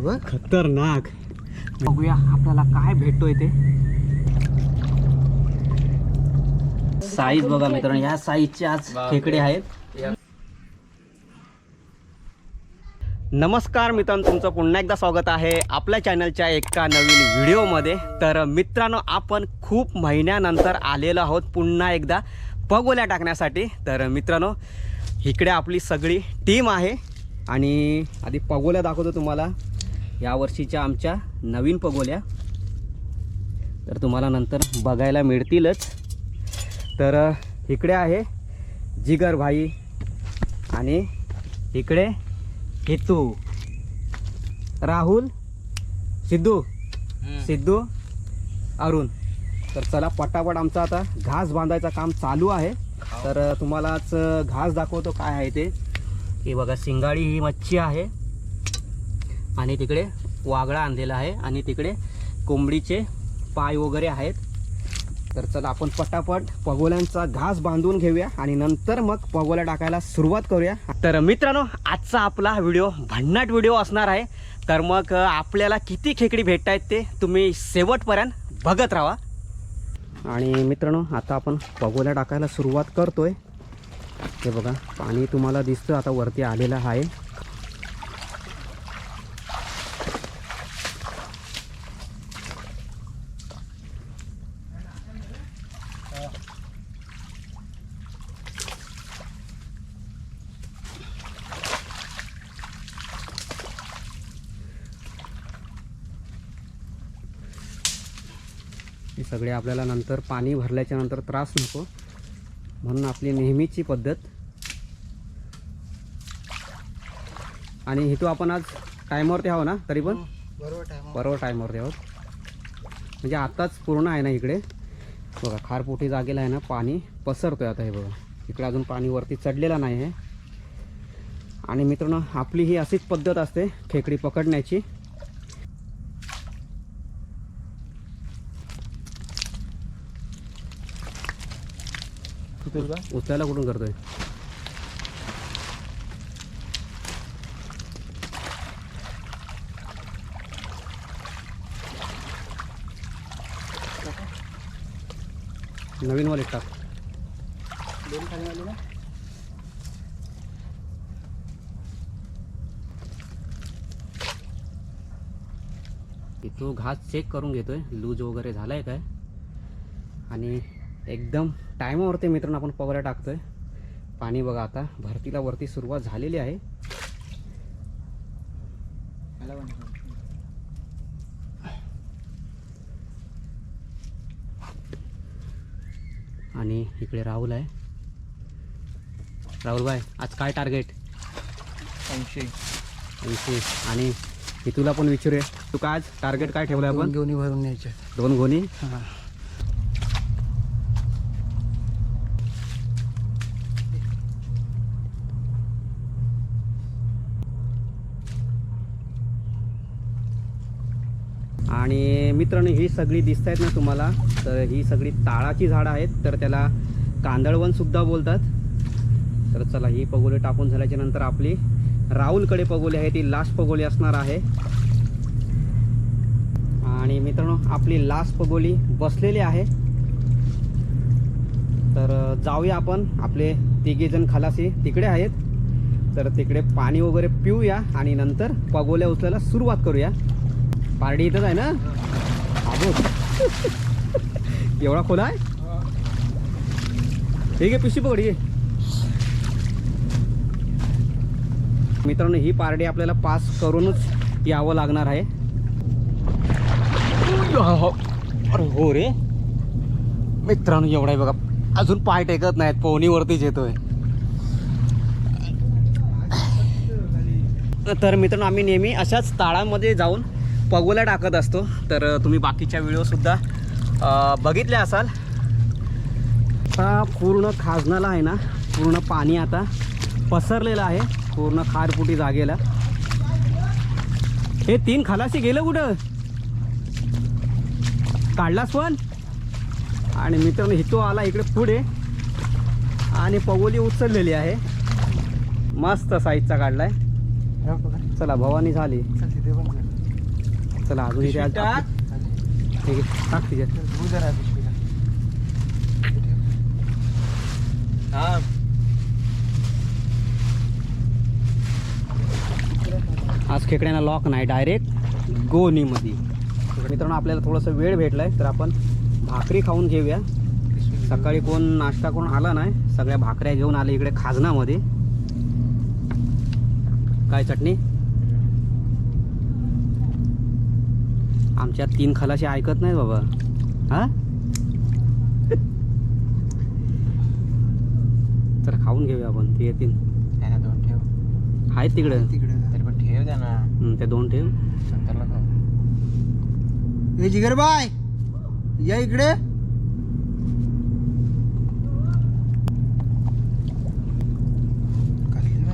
बघ खतरनाक. बघूया आपल्याला काय भेटतोय ते. साईज बघा मित्रांनो ह्या साईजचे आज खेकडे आहेत. नमस्कार मित्रांनो तुमचं पुन्हा एकदा स्वागत आहे आपल्या चॅनलच्या एका नवीन व्हिडिओमध्ये. तर मित्रांनो आपण खूप महिन्यानंतर आलेलो आहोत पुन्हा एकदा पगोल्या टाकण्यासाठी. तर मित्रांनो इकडे आपली सगळी टीम आहे. आणि आधी पगोल्या दाखवतो तुम्हाला. यावर्षीच्या आमच्या नवीन पगोल्या. तर तुम्हाला नंतर बघायला मिळतीलच. तर इकडे आहे जिगर भाई आणि इकडे हेतू. राहुल सिद्धू. सिद्धू अरुण. तर चला पटापट आमचा आता घास बांधायचं काम चालू आहे. तर अ, तुम्हालाच घास दाखवतो काय आहे ते. हे बघा सिंगाडी ही मच्छी आहे. आणि तिकडे वागळा आणलेला आहे आणि तिकडे कोंबडीचे पाय वगैरे आहेत. तर चला आपण पटापट पगोल्यांचा घास बांधून घेऊया आणि नंतर मग पगोल्या टाकायला सुरुवात करूया. तर मित्रांनो आजचा आपला व्हिडिओ भन्नाट व्हिडिओ असणार आहे. तर मग आपल्याला किती खेकडी भेटत आहेत ते तुम्ही शेवटपर्यंत बघत राहा. आणि मित्रांनो आता आपण पगोल्या टाकायला सुरुवात करतोय. हे बघा पाणी तुम्हाला दिसतं आता वरती आलेलं आहे. सगळे आपल्याला नंतर पाणी भरल्याच्या नंतर त्रास नको. म्हणून आपली नेहमीची पद्धत. आणि इथं आपण आज टायमावरती आहो ना? तरी पण? बरोबर टाइम बरोबर टायमावरती आहोत. म्हणजे आताच पूर्ण आहे ना इकडे? बघा खारपोटी जागेला आहे ना पाणी पसरतोय आता हे बघा. इकडे अजून पाणी वरती चढलेलं नाही आहे. आणि मित्रांनो आपली ही अशीच पद्धत असते खेकडी पकडण्याची. उचलायला कुठून करतोय? नवीन वाले टाक तो घास चेक करून घेतोय. लूज वगैरे झालाय काय? आणि एकदम टायमावरती मित्रांनो आपण पगड्या टाकतोय. पाणी बघा आता भरतीला वरती सुरुवात झालेली आहे. आणि इकडे राहुल आहे. राहुल भाई आज काय टार्गेट ऐंशी. ऐंशी. आणि मी तुला पण विचारूया तू काय आज टार्गेट काय ठेवलं आपण? घेऊन भरून न्यायचे दोन गोणी? आणि मित्रांनो ही सगळी दिसत आहेत ना तुम्हाला तर ही सगळी ताळाची झाडं आहेत तर त्याला कांदळवनसुद्धा बोलतात. तर चला ही पगोली टाकून झाल्याच्यानंतर आपली राहुलकडे पगोली आहे ती लास्ट पगोली असणार आहे. आणि मित्रांनो आपली लास्ट पगोली बसलेली आहे. तर जाऊया आपण आपले तिघेजण खालासी खलासी तिकडे आहेत. तर तिकडे पाणी वगैरे पिऊया आणि नंतर पगोल्या उचलायला सुरुवात करूया. पार्टी इथंच आहे ना? एवढा खोला आहे? ठीक आहे पिशी पकड ये. मित्रांनो ही पार्टी आपल्याला पास करूनच यावं लागणार आहे. अरे हो रे. मित्रांनो एवढा आहे बघा. अजून पाय टेकत नाहीत पोहणीवरतीच येतोय. तर मित्रांनो आम्ही नेहमी अशाच ताळामध्ये जाऊन पगोल्या टाकत असतो. तर तुम्ही बाकीच्या व्हिडिओसुद्धा बघितले असाल. आता पूर्ण खाजनाला आहे ना पूर्ण पाणी आता पसरलेलं आहे पूर्ण खारपुटी जागेला. हे तीन खलासी गेलं कुठं? काढलास पण? आणि मित्रांनो हितो आला इकडे पुढे. आणि पगोली उचललेली आहे. मस्त साईजचा काढलाय. चला भवानी झाली. चल अजून इथे आज- टाक. ठीक आहे टाक तिच्यात चल, धुवू जरा पिशवीला. इथे ठेव. आज खेकड्यांना लॉक नाही डायरेक्ट गोनीमध्ये मित्रांनो आपल्याला थोडंसं वेळ भेटलाय तर आपण भाकरी खाऊन घेऊया पिशवी सकाळी कोण नाश्ता कोण आला नाही सगळ्या भाकऱ्या घेऊन आले इकडे खाजनामध्ये काय चटणी आमच्या तीन खलाशी ऐकत नाही बाबा. हा? तर खाऊन घेऊया आपण. ते येतील. दोन ठेव. आहेत तिकडे. तिकडे. तरी पण ठेव त्यांना. हं, ते दोन ठेव. खाऊ. ए जिगर बाय. या इकडे.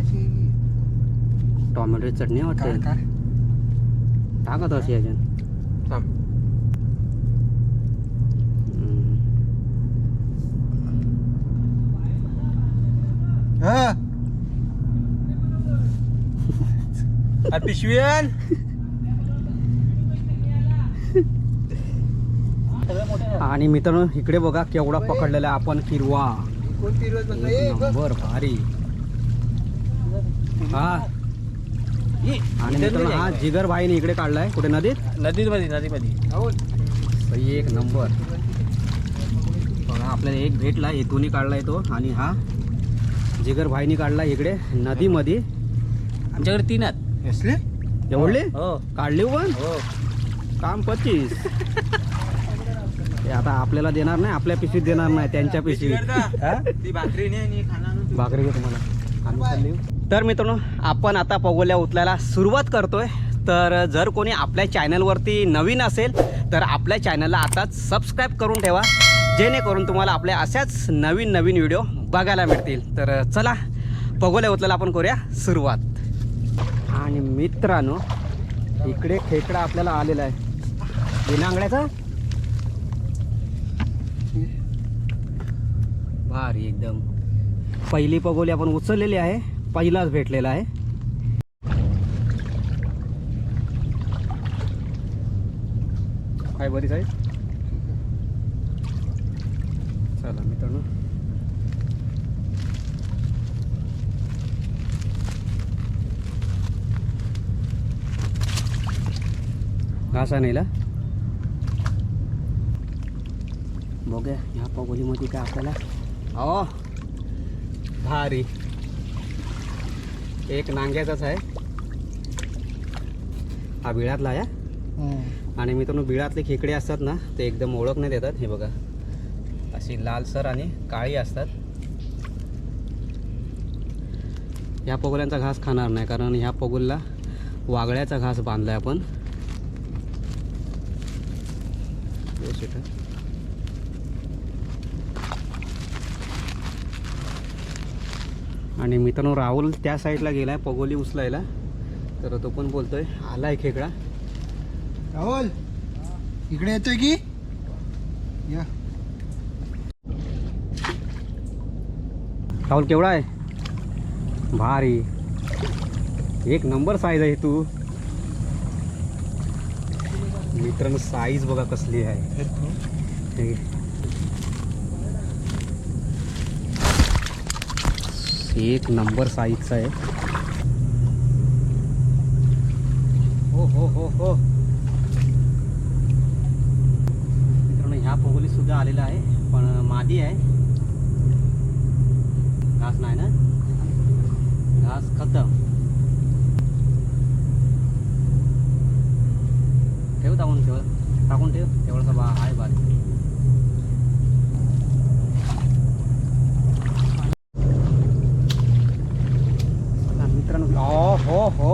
ही? टोमॅटोची चटणी वाटते. टाकत अशी याच्यात हं. हा अरे पिशवीन आणि मित्रांनो इकडे बघा केवढा पकडलेला आपण किरवा. नंबर भारी. हा. आणि मित्रांनो हा जिगर भाईने इकडे काढलाय. कुठे? नदीत? नदीत मध्ये नदी मध्ये. राहुल. सही एक नंबर. बघा आपल्याला एक भेटला इथूनही काढलाय तो. आणि हा जिगर भाईनी काढला इकडे नदीमध्ये. आमच्याकडे तीन आहेत. असले? एवढले? हो. काढले पण? हो. काम पच्चीस. ते आता आपल्याला देणार नाही आपल्या पिशवीत देणार नाही त्यांच्या पिशवीत हा? ती भाकरी भाकरी घे तुम्हाला. आम्ही चालले. तर मित्रांनो आपण आता पगोल्या उचलायला सुरुवात करतोय. तर जर कोणी आपल्या चॅनलवरती नवीन असेल तर आपल्या चॅनलला आताच सबस्क्राईब करून ठेवा. जेणेकरून तुम्हाला आपल्या अशाच नवीन नवीन व्हिडिओ बघायला मिळतील. तर चला पगोल्या उचलायला आपण करूया सुरुवात. आणि मित्रांनो इकडे खेकडा आपल्याला आलेला आहे. विनांगड्याचा भारी एकदम. पहिली पगोली आपण उचललेली आहे. पहिलाच भेटलेला आहे. काय बरी साहेब चला मित्रांनो. घासा नेला बघूया ह्या पगोलीमध्ये काय आपल्याला अ भारी. एक नांग्याचाच आहे. हा बिळातला आहे. हा. आणि मित्रांनो बिळातले खेकडे असतात ना ते एकदम ओळख नाही देतात. हे बघा. अशी लालसर आणि काळी असतात. ह्या पगोल्यांचा घास खाणार नाही कारण ह्या पगोलला वागळ्याचा घास बांधलाय आपण व्यवस्थित आहे. आणि मित्रांनो राहुल त्या साईडला गेलाय पगोली उचलायला. तर तो पण बोलतोय आलाय खेकडा. राहुल इकडे येतोय की? या. राहुल केवढा आहे? भारी. एक नंबर साईज आहे तू. मित्रांनो साईज बघा कसली आहे हे घे. एक नंबर साईजचा आहे. हो हो हो हो. मित्रांनो ह्या पोगोली सुद्धा आलेला आहे पण मादी आहे. घास नाही ना? घास खतम. ठेव टाकून ठेव. टाकून ठेव. तेवढासा बा आहे बारीक चला मित्रांनो हो हो हो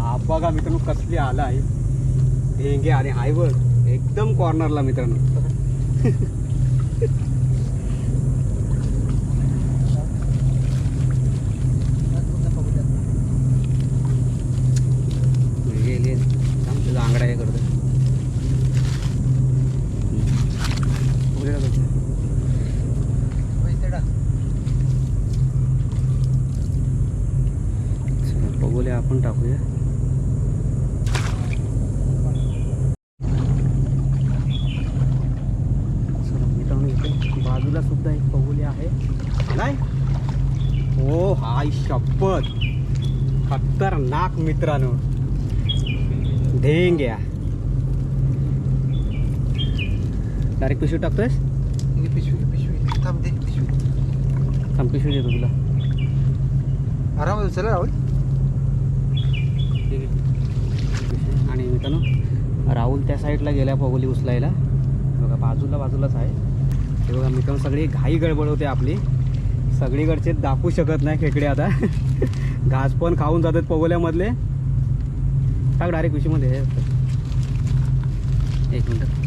हा बघा मित्रांनो कसली आला आहे. ढेंगे आणि हाय बघ. एकदम कॉर्नरला मित्रांनो गेले तुझा आंगडा हे करतो उघडा बघ. पैसे टाक. चला, बघूया आपण टाकूया बाजूला सुद्धा एक पगोली आहे. आलाय? हो हाय शपथ. खतरनाक मित्रांनो. ढेंग्या डायरेक्ट पिशवी टाकतोयस? पिशवी पिशवी. थांब दे पिशवी. थांब पिशवी देतो तुला. आराम चला राहुल. आणि मित्रांनो राहुल त्या साईडला गेल्या पगोली उचलायला. बघा बाजूला बाजूलाच आहे. ते बघा मित्रांनो सगळी घाई गडबड होते आपली. सगळीकडचे दाखवू शकत नाही खेकडे आता. घास पण खाऊन जातात पवल्यामधले टाक डायरेक्ट विषयमध्ये हे असतं. एक मिनटं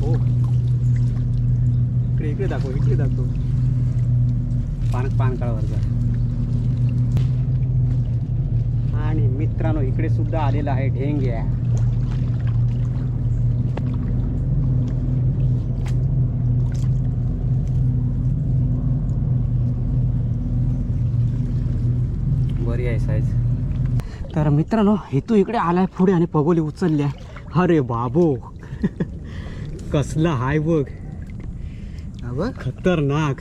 हो इकडे इकडे दाखव इकडे दाखव पान पान काळावरचा आणि मित्रांनो इकडे सुद्धा आलेला आहे ढेंग्या बरी आहे साईज तर मित्रांनो हेतू इकडे आलाय पुढे आणि पगोली उचलल्या अरे बाबो. कसला हाय बघ. बघ. खतरनाक.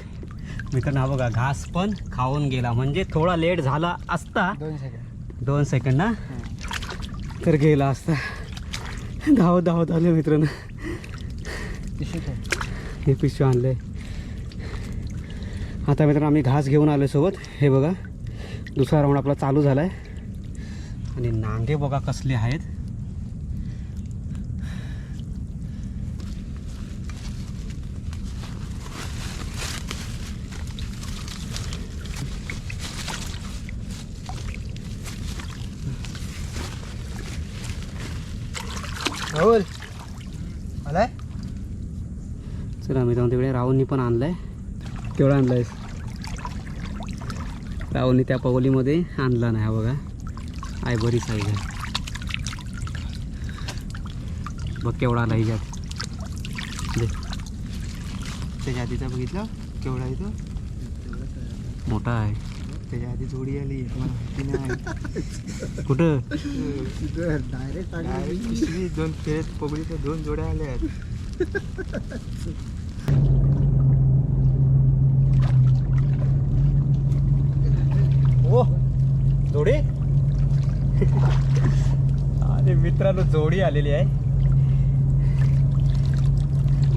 मित्रांनो बघा घास पण खाऊन गेला. म्हणजे थोडा लेट झाला असता. दोन सेकंड दोन सेकंड ना? तर गेला असता. धावत धावत आले मित्रांनो. हे पिशवी आहे आता मित्रांनो आम्ही घास घेऊन आलो सोबत. हे बघा. दुसरा राऊंड आपला चालू झाला आहे आणि नांगे बघा कसले आहेत राहुल आलाय चला मित्रांनो राहुलनी पण आणलाय. केवढा आणलायस? राहुलनी त्या पवलीमध्ये आणला नाही हा बघा. आहे बरी साईज आहे. बघ केवढा आला हिच्यात त्याच्या आधीचा बघितलं? केवढा आहे तो? मोठा आहे. त्याच्या आधी जोडी आली. मला माहिती नाही. कुठं? डायरेक्ट दोन फेस पगडीच्या दोन जोड्या आल्या आहेत ओ जोडी अरे मित्रांनो जोडी आलेली आहे.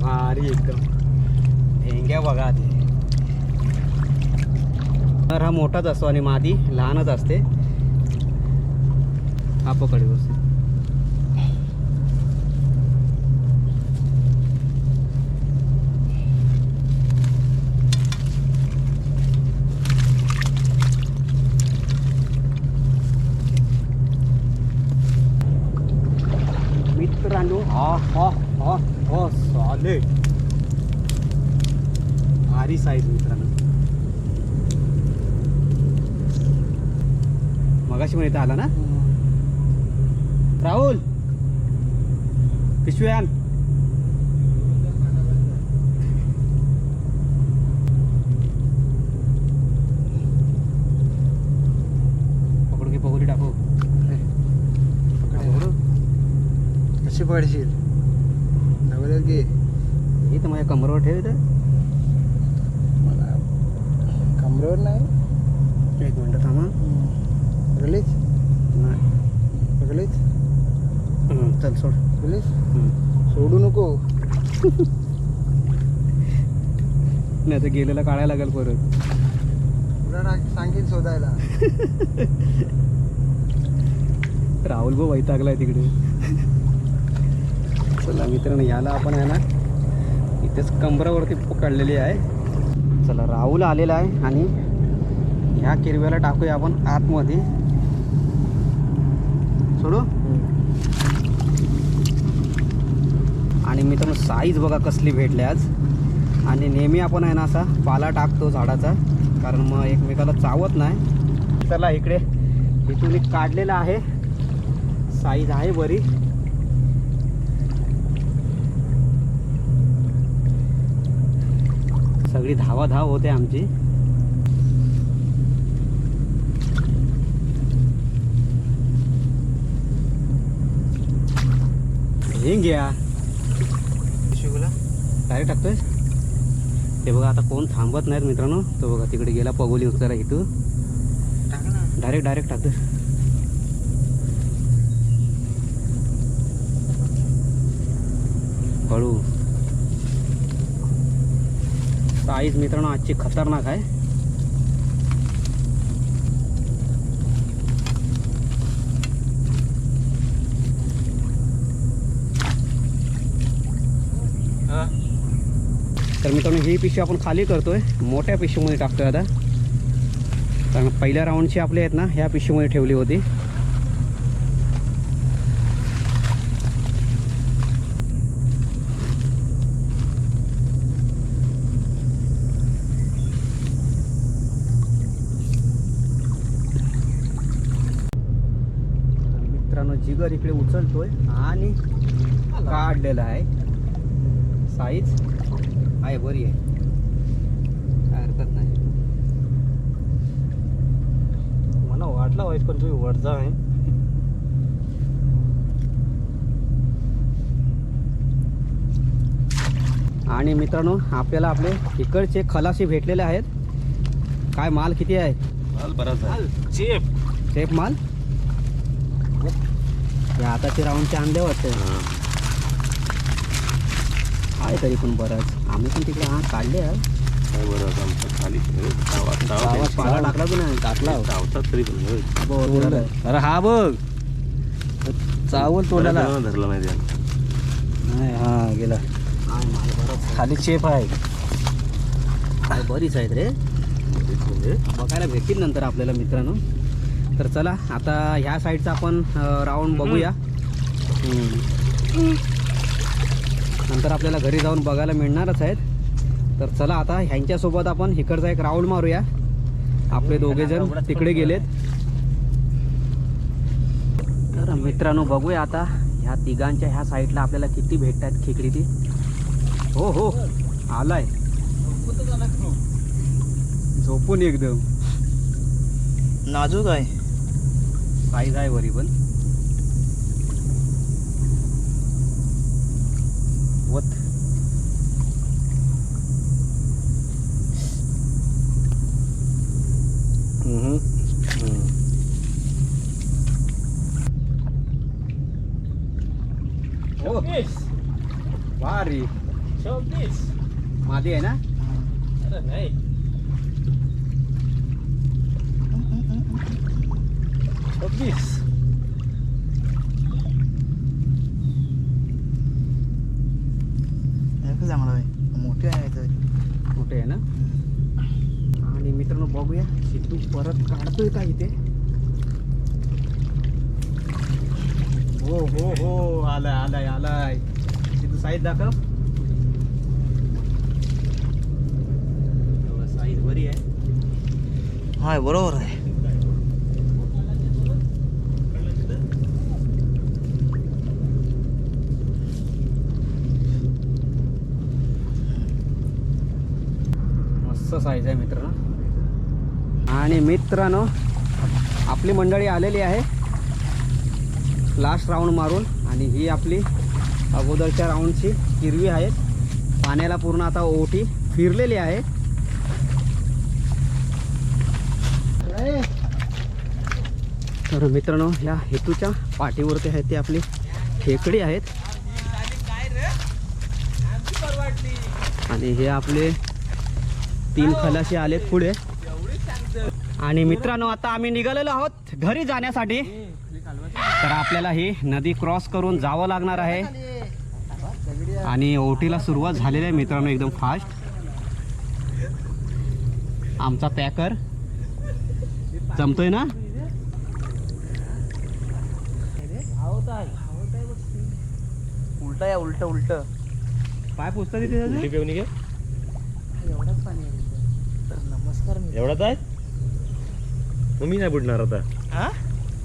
भारी एकदम. ढेंग्या बघा आधी. तर हा मोठाच असतो आणि मादी लहानच असते. हा पकडी बसतो मित्रांनो हा हा हा हा भारी साईज मित्रांनो मगाशी पण इथं आला ना राहुल पिशव्यान पकडू की पगोली टाकू पकडू कशी पडशील घे इथं माझ्या कमरेवर ठेव इथं मला कमरेवर नाही. एक मिनटं थांबा. पकडलीच नाही. हं, चल सोड. हं. सोडू नको. नाही तर गेलेला काढायला लागेल परत. तुला ना सांगेन शोधायला. राहुल भाऊ वैतागलाय तिकडे. चला मित्रांनो याला आपण आहे ना इथेच कंबरावरती पकडलेली आहे. चला राहुल आलेला आहे आणि ह्या किरव्याला टाकूया आपण आतमध्ये. सोडू? आणि मित्रांनो साईज बघा कसली भेटली आज. आणि नेहमी आपण आहे ना असा पाला टाकतो झाडाचा कारण मग एकमेकाला चावत नाही. चला इकडे इथून एक काढलेला आहे. साईज आहे बरी सगळी धावा धाव होते आमची. घ्या. शिवला? डायरेक्ट टाकतोय? ते बघा आता कोण थांबत नाहीत मित्रांनो. तो बघा तिकडे गेला पगोली उचलायला इथं डायरेक्ट डायरेक्ट टाकतोय. हळू. साईज मित्रांनो आजची खतरनाक आहे. हा. तर मित्रांनो ही पिशवी आपण खाली करतोय. मोठ्या पिशवीमध्ये टाकतोय आता. कारण पहिल्या राऊंडची आपली आहेत ना ह्या पिशवीमध्ये ठेवली होती तर जिगर इकडे उचलतोय आणि काढलेला आहे. साईज? आहे बरी आहे. काय हरकत नाही. मला वाटला वाईट पण तुम्ही वरचा आहे आणि मित्रांनो आपल्याला आपले इकडचे खलाशी भेटलेले आहेत. काय माल किती आहे? माल बराच आहे. चेप. सेफ माल? या आताचे राऊंडचे आणले वाटते आहे तरी पण बरंच. आम्ही पण तिकडे हा काढले पाला टाकला की नाही? टाकला हो. चावतात तरी पण तोडलं. अरे हा बघ. चावल तोडायला धरला नाही त्यानं. नाही हा गेला. हा खाली चेप आहे. आहे बरीच आहेत रे. बघायला भेटतील नंतर आपल्याला मित्रांनो. तर चला आता ह्या साईडचा आपण राऊंड बघूया. नंतर आपल्याला घरी जाऊन बघायला मिळणारच आहेत. तर चला आता ह्यांच्यासोबत आपण इकडचा एक राऊंड मारूया. आपले दोघे जण तिकडे गेलेत. तर मित्रांनो बघूया आता ह्या तिघांच्या ह्या साईडला आपल्याला किती भेटतात खेकडी ती. हो हो आलाय. झोपून एकदम. नाजूक आहे. साईज आहे वरी पण. वत. हो. भारी. मादी आहे ना अरे नाही छब्बीस चांगला आहे मोठे आहे तर मोठे आहे ना आणि मित्रांनो बघूया. सिद्धू परत काढतोय का इथे? हो हो हो. आलाय आलाय आलाय. सिद्धू साईज दाखव. साईज बरी आहे. हाय बरोबर आहे. मस्त साईज आहे मित्रांनो. आणि मित्रांनो आपली मंडळी आलेली आहे. लास्ट राऊंड मारून आणि ही आपली अगोदरच्या राऊंडची हिरवी आहे. पाण्याला पूर्ण आता ओटी फिरलेली आहे. तर मित्रांनो या हेतूच्या पाठीवरती आहेत ती आपली खेकडी आहेत. आणि हे आपले तीन खलाशी आलेत पुढे. आणि मित्रांनो आता आम्ही निघालेलो आहोत घरी जाण्यासाठी. तर आपल्याला ही नदी क्रॉस करून जावं लागणार आहे. आणि ओटीला सुरुवात झालेली आहे मित्रांनो एकदम फास्ट. आमचा पॅकर. जमतोय ना? उलट आहे उलट उलट. पाय पुसता तिथे एवढाच पाणी आहे तर नमस्कार मी एवढाच आहे? मग मी नाही बुडणार आता हा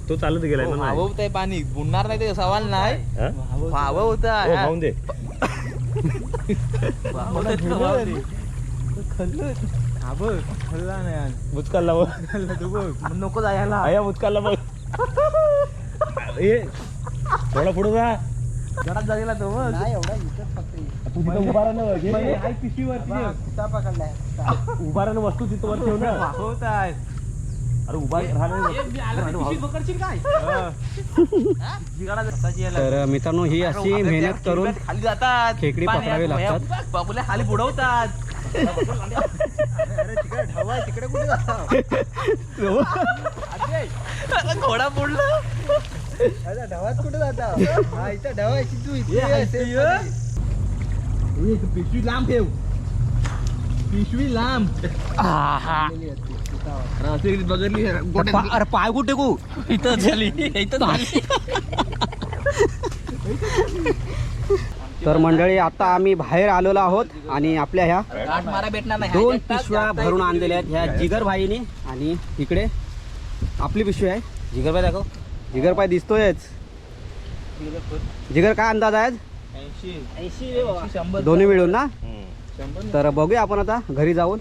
तो चालत गेलाय ना नाही होत आहे पाणी बुडणार नाही ते सवाल नाही हा? व्हावं हो, होतं वाहून दे हा बघ हल्ला नाही आज. बुचकालला बघ हल्ला तू बघ मग नको जायला आया बघ ए थोडा पुढे जा घरात झालेला तो बघ नाही एवढा इथं फक्त तू तिथं उभा. म्हणजे पकडलाय उभा वस्तू तिथं वर ठेव ना होत आहे अरे उभा. तर मित्रांनो ही अशी मेहनत करून खाली जातात. खेकडी पकडावी लागतात. बाबूला खाली बुडवतात. अरे तिकडे ढवा आहे, तिकडे कुठे जातात घोडा बुडला. अरे ढवात कुठे जाता? हा इथं तू? इथे पिशवी लांब ठेव. पिशवी लांब. बघितली अरे पाय कुठे कू इथं झाली. इथं झाली. तर मंडळी आता आम्ही बाहेर आलेलो आहोत आणि आपल्या ह्या गाठ मारा भेटणार नाही. दोन पिशव्या भरून आणलेल्या आहेत. ह्या जिगर भाईने आणि इकडे आपली पिशवी आहे. जिगर पाय दाखव. जिगर पाय दिसतोयच जिगर काय अंदाज आहे शंभर. दोन्ही मिळून ना. तर बघूया आपण आता घरी जाऊन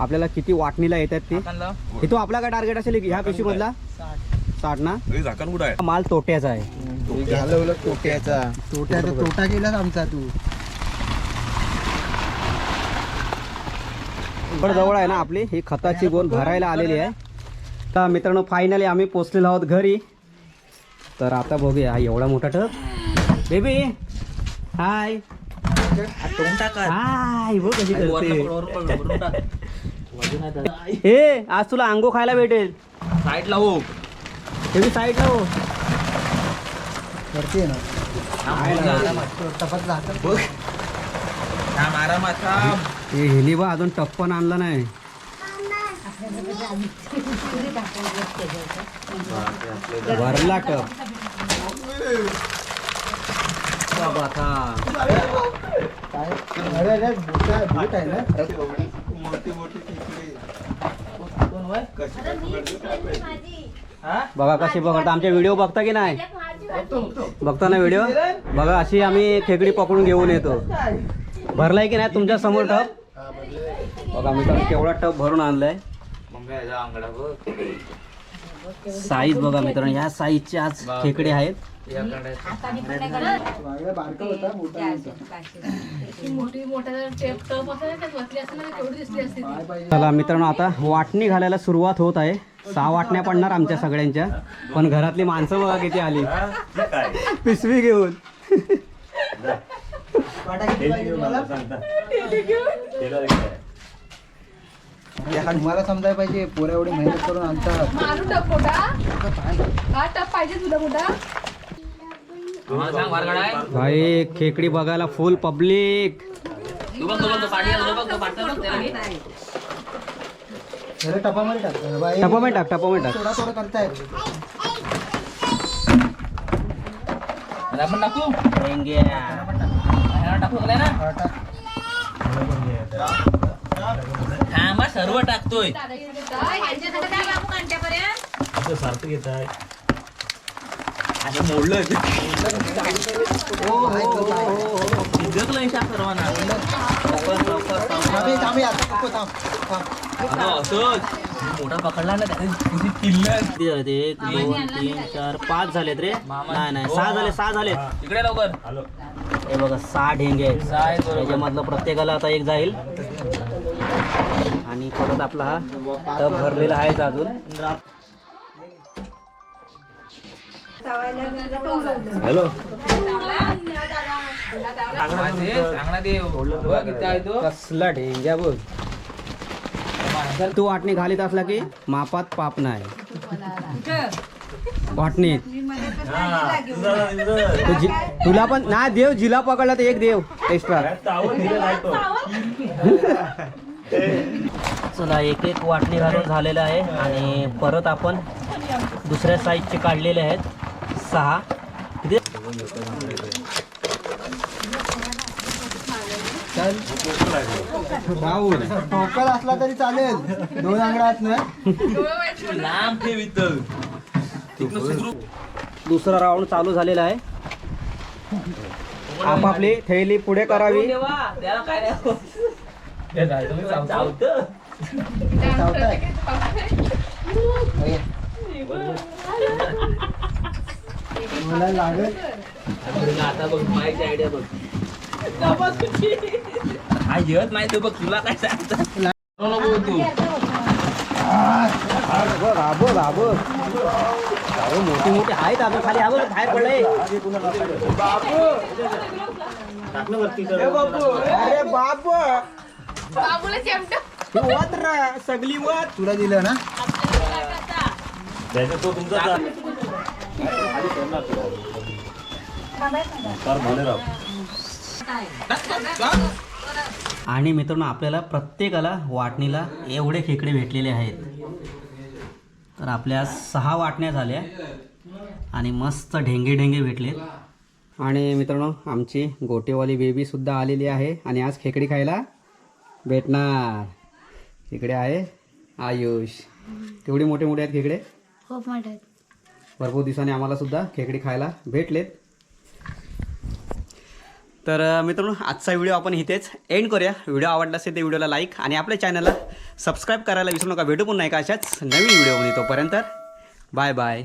आपल्याला किती वाटणीला येतात ते. हातांना इथं आपला काय टार्गेट असेल की ह्या पिशवी मधला साठ. ना? झाकण कुठं आहे? माल तोट्याचा आहे. घालवलं तोट्याचा. तोट्याचा तोटा केलाच आमचा तू. पण जवळ आहे ना आपली. ही खताची गोण भरायला आलेली आहे. तर मित्रांनो फायनली आम्ही पोचलेलो आहोत घरी. तर आता बघूया हा एवढा मोठा टप बेबी हाय हाय बघ कशी करते. हे आज तुला अंगो खायला भेटेल. हो बेबी साईडला हो करते ना. टपत राहतात बघ. थांब आरामात थांब. हे हिनी बा अजून टप पण आणला नाही. भरला टप. अरे अरे आहे ना मोठी मोठी बघा कशी बघता आमचे व्हिडिओ बघता की नाही? बघता ना व्हिडिओ बघा अशी आम्ही खेकडी पकडून घेऊन येतो. भरलाय की नाही तुमच्यासमोर टप बघा मी तर केवढा टप भरून आणलाय. साईज बघा मित्रांनो ह्या साईजचे आज खेकडे आहेत. चला मित्रांनो आता वाटणी घालायला सुरुवात होत आहे. सहा वाटण्या पडणार आमच्या सगळ्यांच्या पण घरातली माणसं बघा किती आली. पिशवी घेऊन. वाटा तुम्हाला? हे तुम्हाला समजायला पाहिजे पोरं एवढी मेहनत करून आणतात. मारू टप मोठा. हा टप पाहिजे तुला मोठा. भाई खेकडी बघायला फुल पब्लिक टपामध्ये टाक. टपामध्ये टाक टपामध्ये टाक. थोडा थोडा करतायत हा, टाक. सर्व टाकतोय. ह्यांच्यासाठी काय बाबू कांट्यापर्यंत सार्थक येत आहे. थांबे, थांबे, आता नको, थांब, थांब. किती झाले ते? एक दोन तीन चार पाच झालेत रे. नाही नाही सहा झाले सहा झालेत इकडे लवकर. हे बघा सहा ढेंगे आहेत. त्याच्यामधलं प्रत्येकाला आता एक जाईल. आणि परत आपला हा टब भरलेला आहेच अजून. हॅलो. कसला ढेंग्या बघ. तू वाटणी घालीत असला की मापात पाप नाही. वाटणीत. तुला पण नाही देव जिला पकडला तर एक देव. एक्स्ट्रा चला एक एक वाटणी घालून झालेलं आहे आणि परत आपण दुसऱ्या साईजचे काढलेले आहेत. सहा. किती ठोकर असला तरी चालेल. दोन अंगडात ना? दुसरा राऊंड चालू झालेला आहे. आपापली थैली पुढे करावी. मला लागत आता बघ माहिती आयडिया बघ काय जेवत नाही तू बघ तुला काय सांगता नको तू राबो राबो राबो मोठी मोठी आहेत अजून खाली अजून बाहेर पडलंय ए बाबू. अरे बाप बाबूला चमचा तू वत रा सगळी वत. तुला दिलं ना? तो तुमचा. आणि मित्रांनो आपल्याला प्रत्येकाला वाटणीला एवढे खेकडे भेटलेले आहेत. तर आपल्या सहा वाटण्या झाल्या आणि मस्त ढेंगे ढेंगे भेटलेत. आणि मित्रांनो आमची गोटेवाली बेबी सुद्धा आलेली आहे आणि आज खेकडी खायला भेटणार. इकडे आहे आयुष. केवढी मोठे मोठे आहेत खेकडे खूप मोठे आहेत. भरपूर दिवसांनी आम्हाला सुद्धा खेकडी खायला भेटलेत. तर मित्रांनो आजचा व्हिडिओ आपण इथेच एंड करूया. व्हिडिओ आवडला असेल तर व्हिडिओला लाईक आणि आपल्या चॅनलला सबस्क्राईब करायला विसरू नका. भेटू पुन्हा एका अशाच नवीन व्हिडिओमध्ये तोपर्यंत. Bye bye